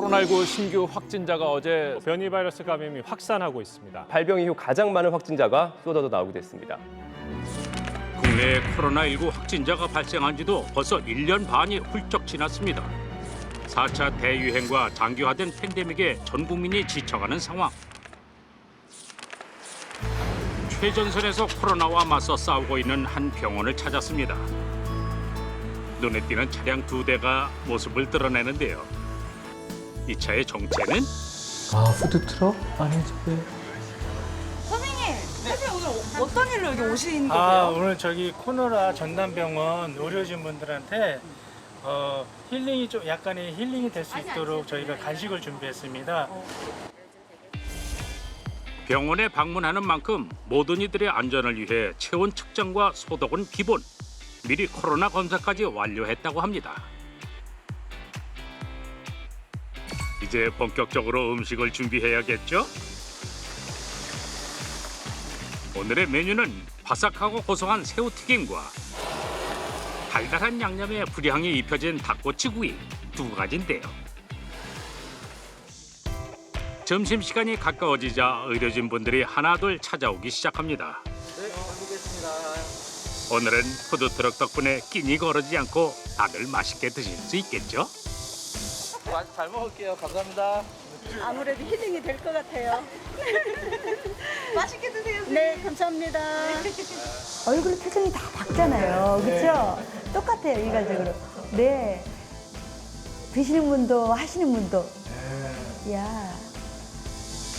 코로나19 신규 확진자가 어제 변이 바이러스 감염이 확산하고 있습니다. 발병 이후 가장 많은 확진자가 쏟아져 나오게 됐습니다. 국내에 코로나19 확진자가 발생한 지도 벌써 1년 반이 훌쩍 지났습니다. 4차 대유행과 장기화된 팬데믹에 전 국민이 지쳐가는 상황. 최전선에서 코로나와 맞서 싸우고 있는 한 병원을 찾았습니다. 눈에 띄는 차량 두 대가 모습을 드러내는데요. 이 차의 정체는 아 푸드트럭 아니 저게 선생님, 선생님 오늘 어- 어떤 일로 여기 오신 거세요? 아 오늘 저기 코노라 전담병원 의료진 분들한테 어, 힐링이 좀 약간의 힐링이 될 수 있도록 저희가 간식을 준비했습니다. 병원에 방문하는 만큼 모든 이들의 안전을 위해 체온 측정과 소독은 기본. 미리 코로나 검사까지 완료했다고 합니다. 이제 본격적으로 음식을 준비해야겠죠? 오늘의 메뉴는 바삭하고 고소한 새우튀김과 달달한 양념에 불향이 입혀진 닭꼬치구이 두 가지인데요. 점심시간이 가까워지자 의료진 분들이 하나둘 찾아오기 시작합니다. 오늘은 푸드트럭 덕분에 끼니 거르지 않고 다들 맛있게 드실 수 있겠죠? 잘 먹을게요. 감사합니다. 아무래도 힐링이 될 것 같아요. 맛있게 드세요. 네, 감사합니다. 얼굴 표정이 다 밝잖아요. 그렇죠? 똑같아요, 일괄적으로. 네. 드시는 분도 하시는 분도. 야.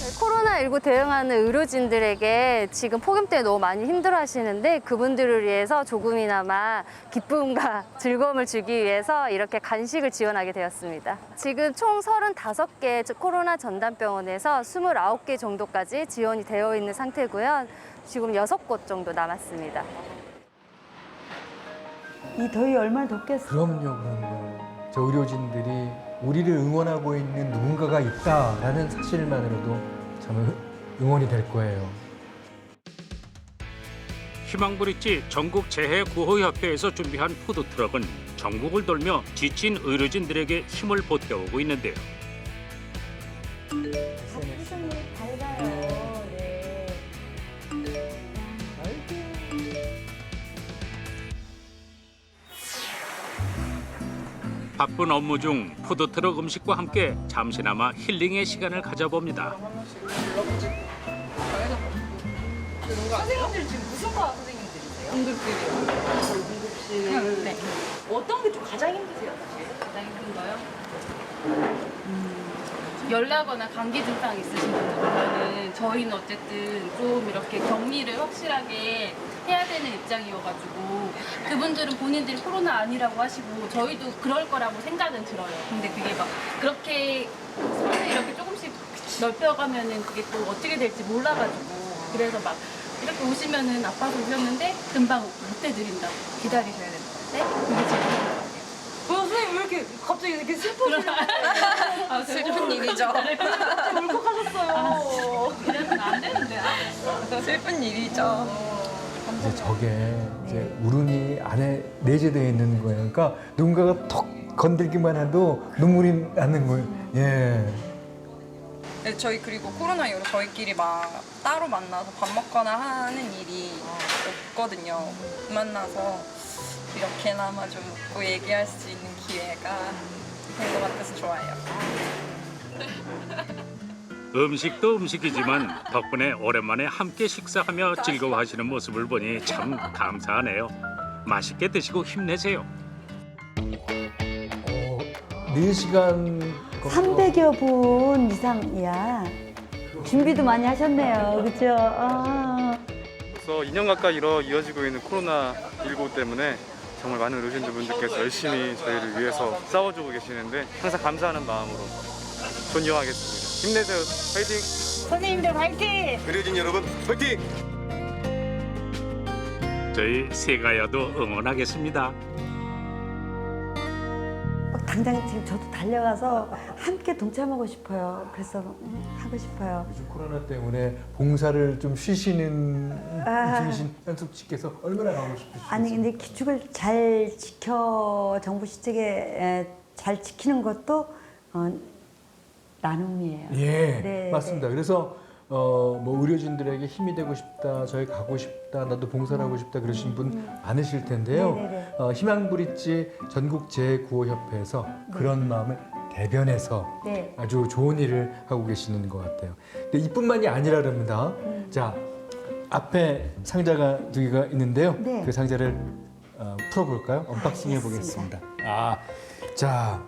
코로나19 대응하는 의료진들에게 지금 폭염 때문에 너무 많이 힘들어 하시는데 그분들을 위해서 조금이나마 기쁨과 즐거움을 주기 위해서 이렇게 간식을 지원하게 되었습니다. 지금 총 35개 코로나 전담병원에서 29개 정도까지 지원이 되어 있는 상태고요. 지금 6곳 정도 남았습니다. 이 더위 얼마나 덥겠어. 그럼요 그럼요 저 의료진들이 우리를 응원하고 있는 누군가가 있다라는 사실만으로도 참 응원이 될 거예요. 희망브릿지 전국 재해 구호 협회에서 준비한 푸드 트럭은 전국을 돌며 지친 의료진들에게 힘을 보태오고 있는데요. 표정이 밝아요. 바쁜 업무 중 푸드트럭 음식과 함께 잠시나마 힐링의 시간을 가져봅니다. 선생님들 지금 무슨 과 선생님들이세요? 응급실이요. 응급실. 네. 어떤 게 좀 가장 힘드세요, 사실? 가장 힘든 거요? 음, 열나거나 감기 증상 있으신 분들 저희는 어쨌든 좀 이렇게 격리를 확실하게 해야 되는 입장이어가지고 그분들은 본인들이 코로나 아니라고 하시고 저희도 그럴 거라고 생각은 들어요. 근데 그게 막 그렇게 손을 이렇게 조금씩 넓혀가면은 그게 또 어떻게 될지 몰라가지고 그래서 막 이렇게 오시면은 아파서 오셨는데 금방 못 해드린다고 기다리셔야 되는데 그게 제일 힘든 것 같아요. 왜 선생님 왜 이렇게 갑자기 이렇게 슬퍼지는 아, 슬픈 일이죠. 울컥하셨어요. 이래서는 안 되는데. 슬픈 일이죠. 이제 저게 이제 울음이 안에 내재되어 있는 거예요. 그러니까 누군가가 톡 건들기만 해도 눈물이 나는 거예요. 예. 네, 저희 그리고 코로나 이후로 저희끼리 막 따로 만나서 밥 먹거나 하는 일이 없거든요. 만나서 이렇게나마 좀 웃고 얘기할 수 있는 기회가 된 것 같아서 좋아요. 음식도 음식이지만 덕분에 오랜만에 함께 식사하며 즐거워하시는 모습을 보니 참 감사하네요. 맛있게 드시고 힘내세요. 어, 4시간 300여 분 이상이야. 준비도 많이 하셨네요. 그렇죠? 아. 벌써 2년 가까이 이어 이어지고 있는 코로나 19 때문에 정말 많은 의료진분들께서 열심히 저희를 위해서 싸워주고 계시는데 항상 감사하는 마음으로 존경하겠습니다. 힘내세요. 파이팅! 선생님들 화이팅! 의료진 여러분, 파이팅! 저희 세가야도 응원하겠습니다. 막 당장 지금 저도 달려가서 함께 동참하고 싶어요. 그래서 음, 하고 싶어요. 요즘 코로나 때문에 봉사를 좀 쉬시는 아. 중이신 현숙 씨께서 얼마나 가고 싶으시죠? 아니 근데 규칙을 잘 지켜 정부 시책에 에, 잘 지키는 것도 어, 나눔이에요. 예, 네, 맞습니다. 그래서 어, 뭐 의료진들에게 힘이 되고 싶다, 저희 가고 싶다, 나도 봉사를 하고 싶다 그러신 분 많으실 텐데요. 음. 네네네. 어, 희망브릿지 전국 재구호협회에서 그런 마음을 대변해서 네. 아주 좋은 일을 하고 계시는 것 같아요. 근데 이뿐만이 아니라 그럽니다. 음. 자, 앞에 상자가 두 개가 있는데요. 네. 그 상자를 어, 풀어볼까요? 언박싱 해보겠습니다. 아, 자,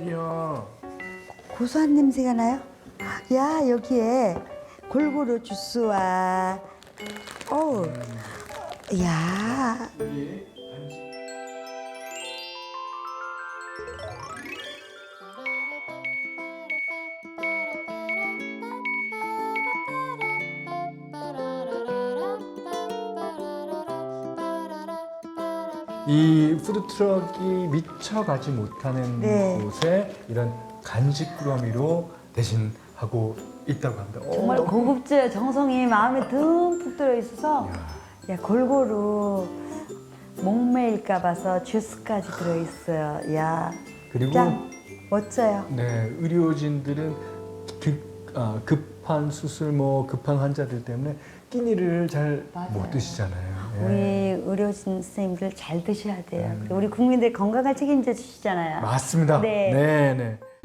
이야. 고소한 냄새가 나요? 야 여기에 골고루 주스와 어우 야 이 푸드트럭이 미쳐 가지 못하는 네. 곳에 이런 간식 꾸러미로 대신 하고 있다고 합니다. 정말 어, 고급져요 정성이 마음에 듬뿍 들어 있어서 야 골고루 목매일까 봐서 주스까지 들어 있어요. 야 그리고 짱 멋져요. 네, 의료진들은 급, 아, 급한 수술, 뭐 급한 환자들 때문에 끼니를 잘못 드시잖아요. 예. 우리 의료진 선생님들 잘 드셔야 돼요. 그리고 우리 국민들 건강을 책임져 주시잖아요. 맞습니다. 네. 네, 네.